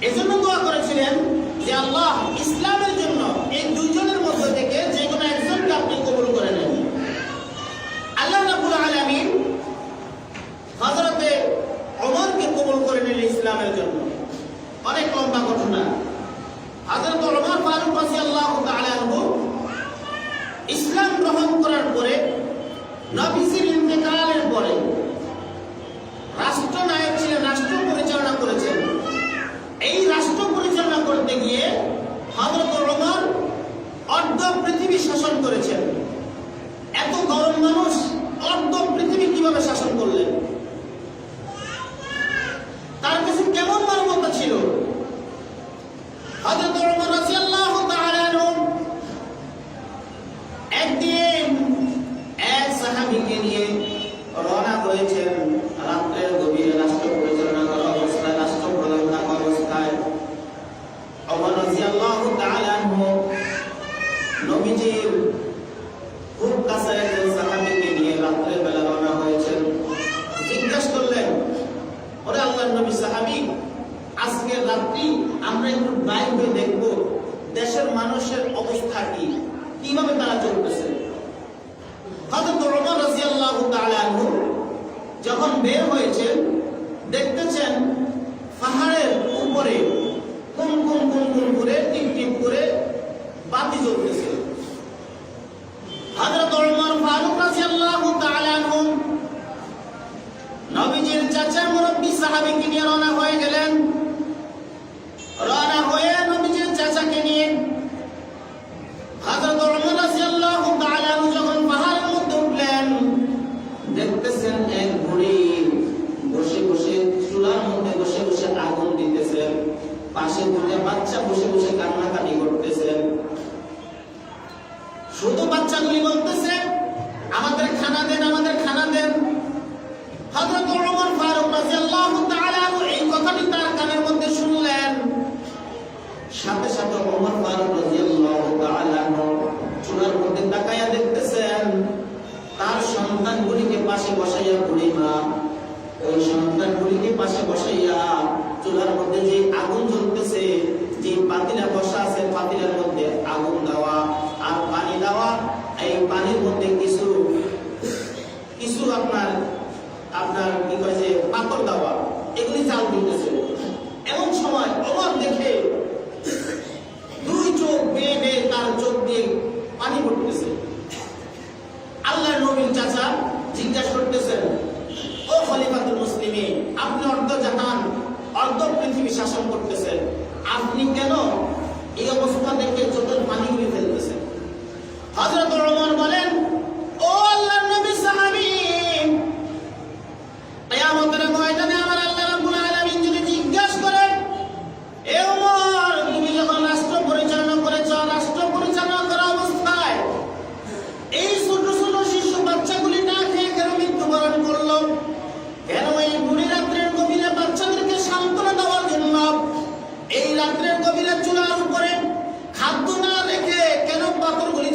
এজন্য দোয়া করেছিলেন যে আল্লাহ ইসলামের জন্য এই দুজনের মধ্য থেকে যে কোনো একজনকে আপনি কবুল করতে গিয়ে হাজরত রোমান অর্ধ পৃথিবী শাসন করেছেন। এত গরম মানুষ অর্ধ পৃথিবী কীভাবে শাসন করলেন? 农民经 চলতেছে এমন সময় অবাক দেখে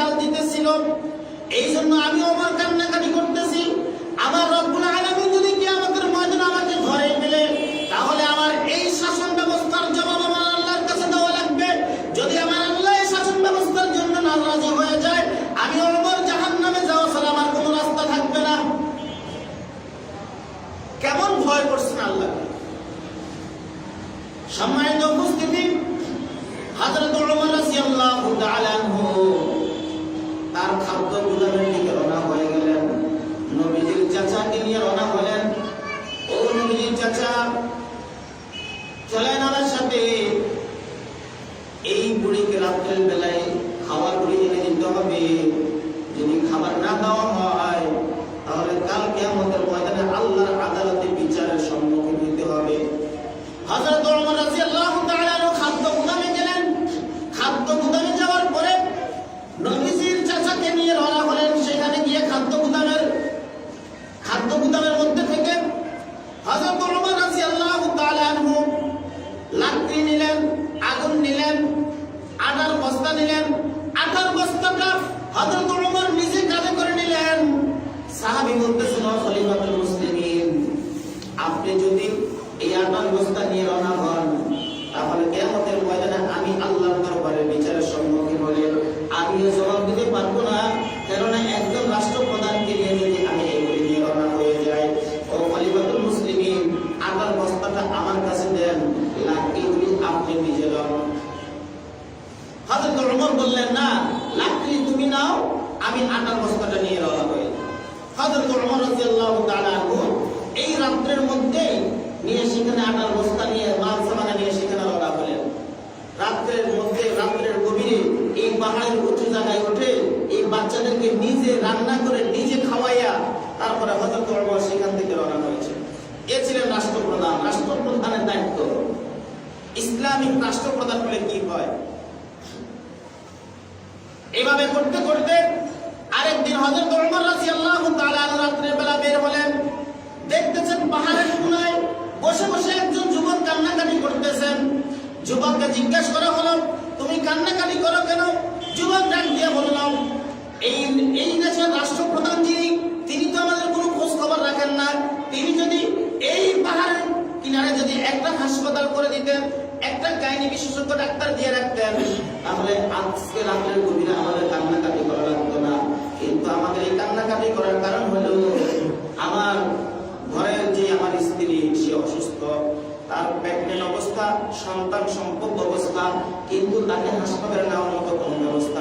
ভেজাল দিতেছিল। এই জন্য আমি আমার কান্নাকাটি করতেছি। আমার রব্বুল আলমী যদি কি আমাদের ময়দান আমাকে ঘরে দিলে তাহলে আমার এই শাসন ব্যবস্থার জবাব আমার আল্লাহর কাছে দেওয়া লাগবে। যদি আমার আল্লাহ এই শাসন ব্যবস্থার জন্য নারাজি হয়ে যায়, আমি অমর জাহান নামে যাওয়া ছাড়া আমার কোনো রাস্তা থাকবে না। কেমন ভয় করছেন আল্লাহ? সম্মানিত উপস্থিতি হাজার ওমর রাদিয়াল্লাহু তাআলা আনহু। তার খাদ্য গুজারের দিকে রওনা হয়ে গেলেন? নবীজির চাচাকে নিয়ে রওনা হলেন। ও নবীজির চাচা, চলেন আমার সাথে। এই বুড়িকে রাত্রের বেলায় খাবার বুড়ি এনে দিতে হবে। যদি খাবার না খাওয়া হয় তারপরে হযরত ওমর সেখান থেকে রওনা হয়েছে। এ ছিলেন রাষ্ট্রপ্রধান। রাষ্ট্রপ্রধানের দায়িত্ব ইসলামিক রাষ্ট্রপ্রধান হলে কি হয়? এভাবে করতে করতে আরেকদিন হযরত ওমর রাদিয়াল্লাহু তাআলা রাত্রের বেলা বের হলেন। দেখতেছেন পাহাড়ের কোনায় বসে বসে একজন যুবক কান্নাকাটি করতেছেন। যুবককে জিজ্ঞেস করা হলো, তুমি কান্নাকাটি করো কেন? যুবক ডাক দিয়ে বললাম এই এই দেশের রাষ্ট্রপ্রধান যিনি, তিনি তো আমাদের কোনো খোঁজ খবর রাখেন না। তিনি যদি এই পাহাড়ের কিনারে যদি একটা হাসপাতাল করে দিতেন, একটা গাইনি বিশেষজ্ঞ ডাক্তার দিয়ে রাখতেন, তাহলে আজকে রাতের গভীরে আমাদের কান্নাকাটি করা লাগতো না। কিন্তু আমাদের এই কান্নাকাটি করার কারণ হলো, আমার ঘরের যে আমার স্ত্রী, সে অসুস্থ। তার প্রেগনেন্ট অবস্থা, সন্তান সম্পর্ক অবস্থা, কিন্তু তাকে হাসপাতালে নেওয়ার মতো কোনো ব্যবস্থা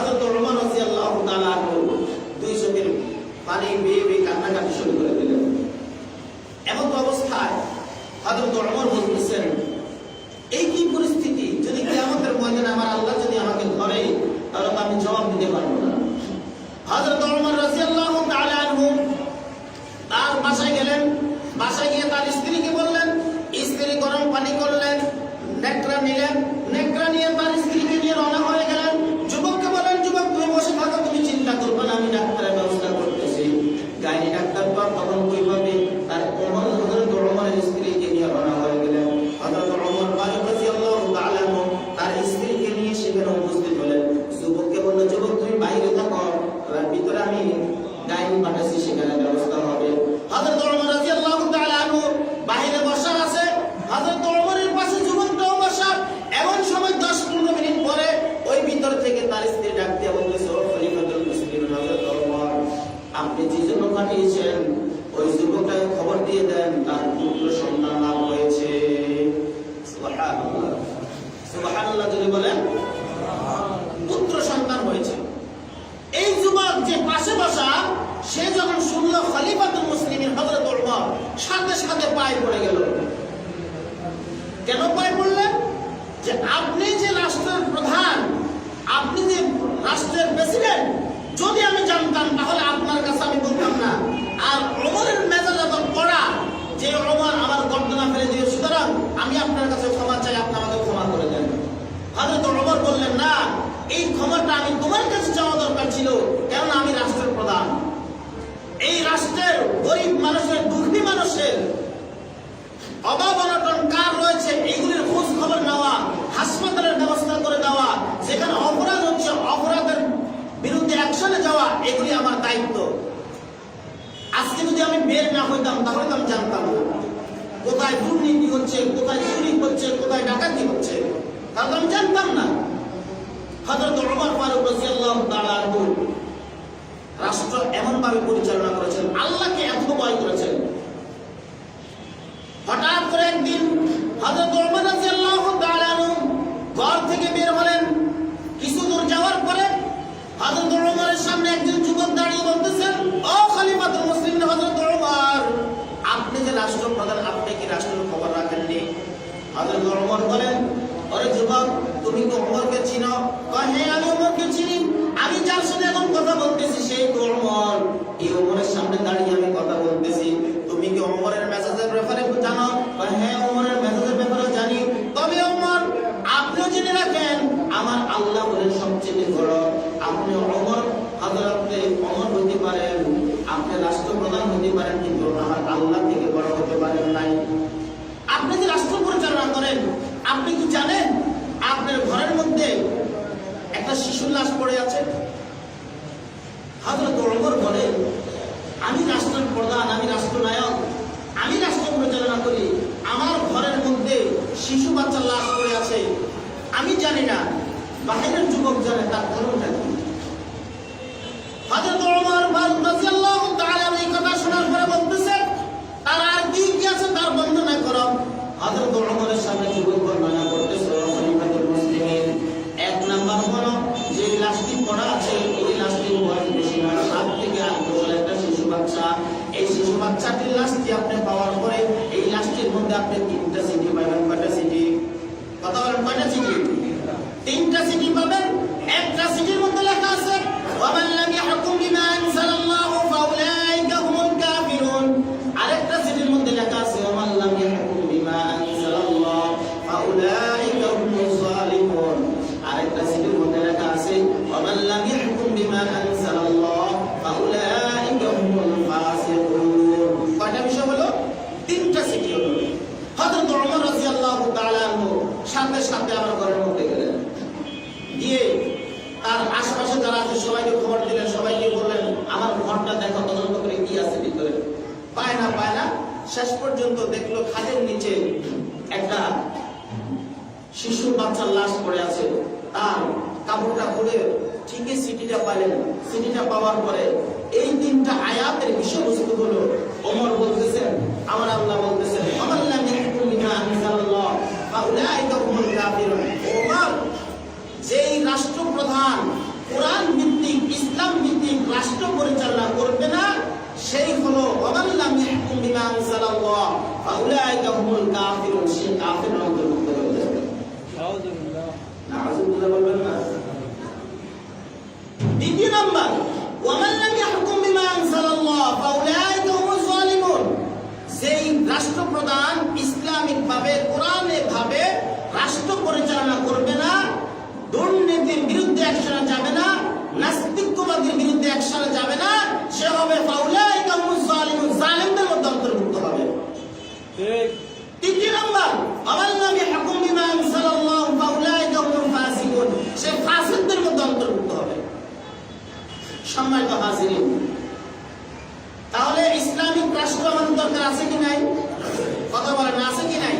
হযরত রহমান রাদিয়াল্লাহু আল্লাহ আনহু দুই চোখের পানি বেয়ে বেয়ে কান্নাকাটি শুরু করে হচ্ছে, কোথায় চুরি হচ্ছে, কোথায় ডাকাতি হচ্ছে তাহলে আমি জানতাম না। রাষ্ট্র এমন ভাবে পরিচালনা করেছেন, আল্লাহকে এত ভয় করেছেন। হঠাৎ করে একদিন হযরত ওমর ঘর থেকে বের হলেন। কিছু দূর যাওয়ার পরে হযরত ওমরের সামনে একজন যুবক দাঁড়িয়ে বলতেছেন ও খলিফাতুল মুসলিমিন হযরত ওমর, আপনি যে রাষ্ট্রপ্রধান, আপনি কি রাখেননি হযরত ওমর বলেন ওরে যুবক, তুমি তো ওমরকে চিনো। কয় হ্যাঁ হ্যাঁ মেসেজের ব্যাপারে জানি। তবে ওমর আপনিও জেনে রাখেন, আমার আল্লাহ সবচেয়ে বড়। আপনি ওমর হযরতে ওমর হতে পারেন। আপনি রাষ্ট্রপ্রধান হতে পারেন কিন্তু আমার আল্লাহ থেকে বড় হতে পারেন নাই আপনি যে রাষ্ট্র পরিচালনা করেন আপনি কি জানেন আপনার ঘরের মধ্যে একটা শিশুর লাশ পড়ে আছে? হযরত ওমর বলেন আমি রাষ্ট্রের প্রধান, আমি রাষ্ট্রনায়ক, আমি রাষ্ট্র পরিচালনা করি। আমার ঘরের মধ্যে শিশু বাচ্চার লাশ পড়ে আছে। আমি জানি না, বাহিরের যুবক জানে তার কারণটা কি? হযরত ওমর ফারুক রাদিয়াল্লাহু তাআলা এই কথা শোনার পরে বলতেছেন তার আর কি কি আছে তার বর্ণনা করো? হযরত ওমরের আপনি তিনটা সিটি পাবেন কয়টা সিটি কথা বলেন কয়টা সিটি তিনটা সিটি পাবেন একটা সিটির মধ্যে লেখা আছে ওয়ামান লাম ইয়াহকুম বিমা আনজালাল্লাহু ফাউলাইকা হুমুল কাফিরুন আরেকটা সিটির মধ্যে লেখা আছে ওয়ামান লাম ইয়াহকুম বিমা আনজালাল্লাহ ফাউলাইকা হুমুজ জালিমুন আরেকটা সিটির মধ্যে লেখা আছে ওয়ামান লাম ইয়াহকুম বিমা আনজালাল্লাহ ফাউলাইকা হুমুল ফাসিকুন কয়টা বিষয় হলো? তিনটা সিটি হলো। হযরত ওমর রাদিয়াল্লাহু তাআলা আনহু সাথে সাথে আমার ঘরের মধ্যে গেলেন। গিয়ে তার আশেপাশে যারা আছে, সবাইকে খবর দিলেন, সবাইকে বললেন, আমার ঘরটা দেখো, তদন্ত করে কি আছে ভিতরে? পায় না পায় না। শেষ পর্যন্ত দেখল খাটের নিচে একটা শিশু বাচ্চার লাশ পড়ে আছে। তার কাপড়টা খুলে ঠিকই সিটিটা পাইলেন। সিটিটা পাওয়ার পরে এই তিনটা আয়াতের বিষয়বস্তু হলো। ওমর বলতেছেন, আমার আল্লাহ বলতেছেন আমার নাম কাফিরুন। যেই রাষ্ট্রপ্রধান কোরআন ভিত্তিক, ইসলাম ভিত্তিক রাষ্ট্র পরিচালনা করবে না, সেই হলো ওয়ামাল্লাম ইয়াহকুম বিমা আনজালাল্লাহ, ফাউলাইকা হুমুল কাফিরুন। সে কাফিরের অন্তর্ভুক্ত হয়ে যাবে নাউজুবিল্লাহ বলবেন না দ্বিতীয় নাম্বার ওয়ামান লাম ইয়াহকুম বিমা আনজালাল্লাহ ফাউলাইকা হুমুজ জালিমুন যেই রাষ্ট্রপ্রধান ইসলামিক ভাবে কোরআনে ভাবে রাষ্ট্র পরিচালনা করবে না দুর্নীতির বিরুদ্ধে অ্যাকশনে যাবে না নাস্তিকবাদের বিরুদ্ধে অ্যাকশনে যাবে না সে হবে ফাউলাইকা হুমুজ জালিমুন জালিমদের মধ্যে অন্তর্ভুক্ত হবে। তৃতীয় নম্বর আমার নামে হাকুম বিমা আনসালাল্লাহ ফাউলাইকা হুমুল ফাসিকুন সে ফাসিকদের মধ্যে অন্তর্ভুক্ত হবে সম্মানিত হাজিরিন তাহলে ইসলামিক রাষ্ট্র আমাদের দরকার আছে কি নাই? কথা বলেন, আছে কি নাই?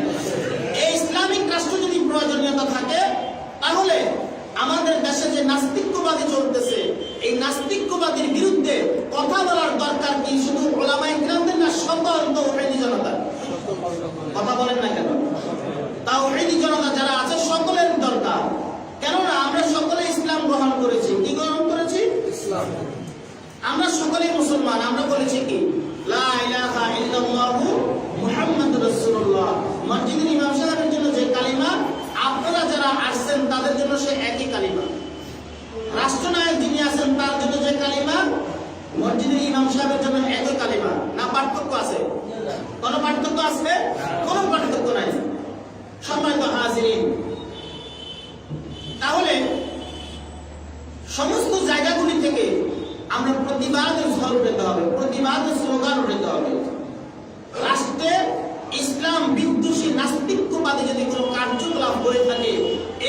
এই ইসলামিক রাষ্ট্র যদি প্রয়োজনীয়তা থাকে, তাহলে আমাদের দেশে যে নাস্তিক্যবাদী চলতেছে, এই নাস্তিক্যবাদীর বিরুদ্ধে কথা বলার দরকার কি? শুধু ওলামাই গ্রামদের না সকল তৌহিদি জনতা। কথা বলেন না কেন? তাওহীদি জনতা যারা আছে, সকলের দরকার। কেননা আমরা সকলে ইসলাম গ্রহণ করেছি। কি গ্রহণ করেছি? আমরা সকলেই মুসলমান, আমরা বলেছি কি? জন্য যে কালিমা, আপনারা যারা আসছেন তাদের জন্য সে একই কালিমা। রাষ্ট্রনায়ক যিনি আছেন জন্য যে কালিমা জন্য একই না পার্থক্য আছে? কোনো পার্থক্য আছে? কোনো পার্থক্য হাজিরিন, তাহলে সমস্ত জায়গাগুলি থেকে আমরা প্রতিবাদের ফল পেতে হবে প্রতিবাদের স্লোগান উঠাতে হবে। রাষ্ট্রে ইসলাম বিদ্বেষী নাস্তিক্যবাদী যদি কোনো কার্যকলাপ করে থাকে,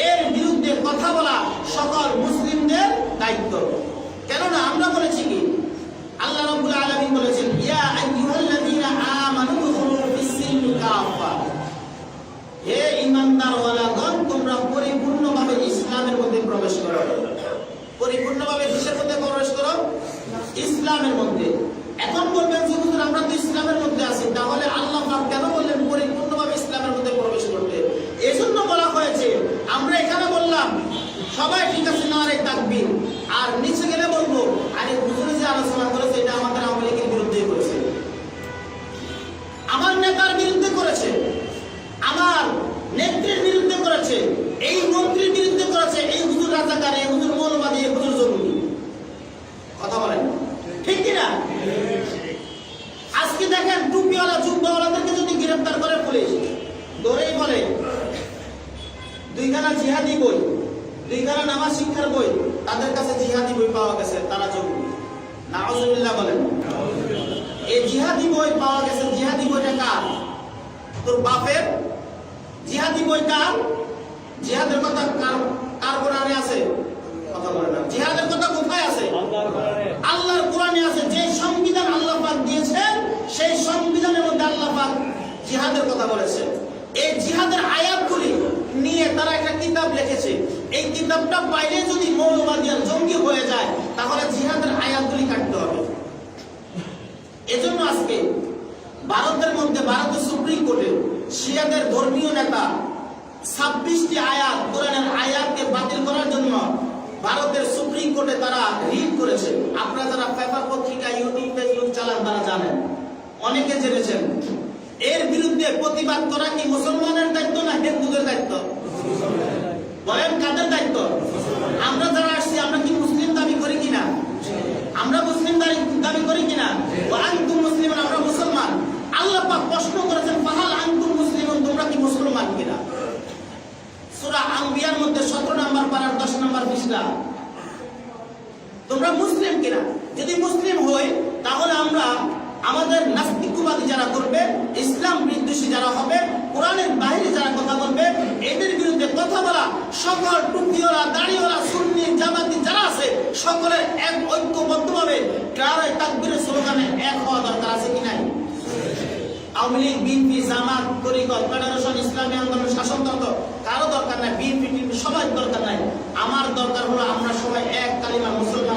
এর বিরুদ্ধে কথা বলা সকল মুসলিমদের দায়িত্ব। কেননা আমরা বলেছি কি? আল্লাহ রবুল্লা আলমী বলেছেন, ইয়া আইয়ুহাল্লাযীনা আমানু দুখুলু ফিস-সিলমি কাফা হে ইমানদার ওয়ালাগণ তোমরা পরিপূর্ণভাবে ইসলামের মধ্যে প্রবেশ করো পরিপূর্ণভাবে কিসের মধ্যে প্রবেশ করো ইসলামের মধ্যে। এখন বলবেন যে আমরা তো ইসলামের মধ্যে আছি। তাহলে আল্লাহ কেন বললেন পরিপূর্ণভাবে ইসলামের মধ্যে প্রবেশ করতে? এজন্য বলা হয়েছে, আমরা এখানে বললাম, সবাই ঠিক আছে, না আর নিচে গেলে বলব, আরে হুজুরে যে আলোচনা করেছে এটা আমাদের আওয়ামী লীগের বিরুদ্ধেই করেছে আমার নেতার বিরুদ্ধে করেছে আমার নেত্রীর বিরুদ্ধে করেছে এই মন্ত্রীর বিরুদ্ধে করেছে এই হুজুর রাজাকার এই হুজুর মৌলবাদী এই হুজুর জঙ্গি কথা বলেন ঠিক কিনা আজকে দেখেন টুপিওয়ালা জুব্বাওয়ালাদেরকে যদি গ্রেফতার করে পুলিশ ধরেই বলে দুইখানা জিহাদি বই দুইখানা নামাজ শিক্ষার বই তাদের কাছে জিহাদি বই পাওয়া গেছে তারা জঙ্গি নাউজুবিল্লাহ বলেন এই জিহাদি বই পাওয়া গেছে জিহাদি বইটা কার তোর বাপের জিহাদি বই কার জিহাদের কথা কার কার কোরআনে আছে কথা বলে না জিহাদের কথা কোথায় আছে আল্লাহর কোরআনে আছে যে সংবিধান আল্লাহ পাক দিয়েছেন সেই সংবিধানের মধ্যে আল্লাহ পাক জিহাদের কথা বলেছে। এই জিহাদের আয়াতগুলি নিয়ে তারা একটা কিতাব লিখেছে। এই কিতাবটা বাইরে যদি মৌলবাদী আর জঙ্গি হয়ে যায়, তাহলে জিহাদের আয়াতগুলি কাটতে হবে। এজন্য আজকে ভারতের মধ্যে, ভারতের সুপ্রিম কোর্টে শিয়াদের ধর্মীয় নেতা ছাব্বিশটি আয়াত কোরআনের আয়াতকে বাতিল করার জন্য ভারতের সুপ্রিম কোর্টে তারা রিট করেছে। আপনারা যারা পেপার পত্রিকা, ইউটিউব, ফেসবুক চালান, তারা জানেন। অনেকে জেনেছেন। এর বিরুদ্ধে প্রতিবাদ করা কি মুসলমানের দায়িত্ব না হিন্দুদের দায়িত্ব? বলেন কাদের দায়িত্ব? আমরা যারা আসছি, আমরা কি মুসলিম দাবি করি কিনা? আমরা মুসলিম দাবি- করি কিনা? ও আনতুম মুসলিম আমরা মুসলমান। আল্লাহ পাক প্রশ্ন করেছেন, ফাহাল আনতুম মুসলিম তোমরা কি মুসলমান কিনা? সুরা আম্বিয়ার মধ্যে 17 নাম্বার পারার 10 নাম্বার পৃষ্ঠা। তোমরা মুসলিম কিনা? সকল টুপিওরা দাড়িওয়ালা, সুন্নি, জামাতি যারা আছে সকলের এক ঐক্যবদ্ধভাবে কারও তাকবীরের স্লোগানে এক হওয়া দরকার আছে কি নাই? আওয়ামী লীগ, বিএনপি, জামাত তরিকত ফেডারেশন, ইসলামী আন্দোলন শাসনতন্ত্র কারও দরকার নাই, বিএনপি সবার দরকার নাই। আমার দরকার হলো আমরা সবাই এক কালিমা মুসলমান